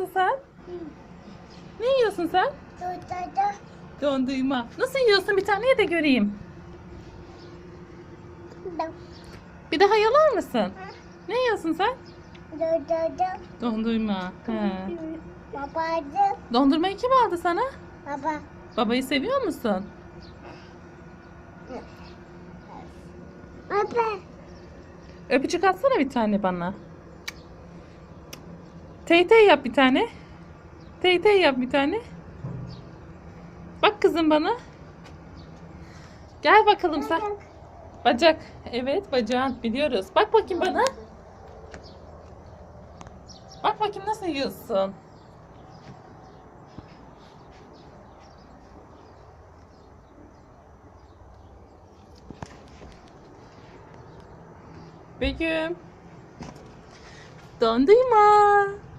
yiyorsun sen? Ne yiyorsun sen? Dudada. Dondurma. Nasıl yiyorsun? Bir tane de göreyim. Bir daha yalar mısın? Ne yiyorsun sen? Dudada. Dondurma. He. Babacı. Dondurmayı kim aldı sana? Baba. Babayı seviyor musun? Baba. Öpücük atsana bir tane bana. Tey tey yap bir tane. Tey tey yap bir tane. Bak kızım bana. Gel bakalım sen. Bacak. Evet bacağın biliyoruz. Bak bakayım bana. Bak bakayım nasıl yiyorsun. Begüm. Dondurma.